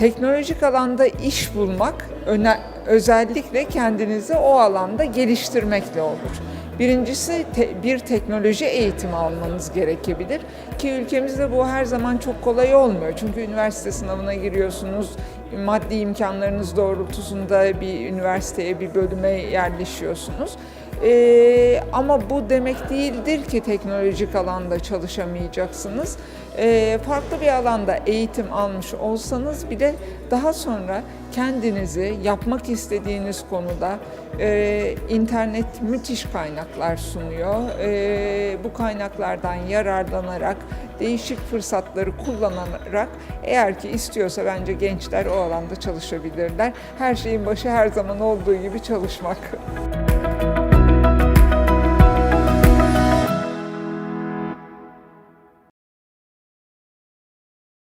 teknolojik alanda iş bulmak özellikle kendinizi o alanda geliştirmekle olur. Birincisi te- bir teknoloji eğitimi almanız gerekebilir ki ülkemizde bu her zaman çok kolay olmuyor. Çünkü üniversite sınavına giriyorsunuz, maddi imkanlarınız doğrultusunda bir üniversiteye, bir bölüme yerleşiyorsunuz. Ee, ama bu demek değildir ki teknolojik alanda çalışamayacaksınız. Ee, farklı bir alanda eğitim almış olsanız bile daha sonra kendinizi yapmak istediğiniz konuda e, internet müthiş kaynaklar sunuyor. E, bu kaynaklardan yararlanarak değişik fırsatları kullanarak eğer ki istiyorsa bence gençler o alanda çalışabilirler. Her şeyin başı her zaman olduğu gibi çalışmak.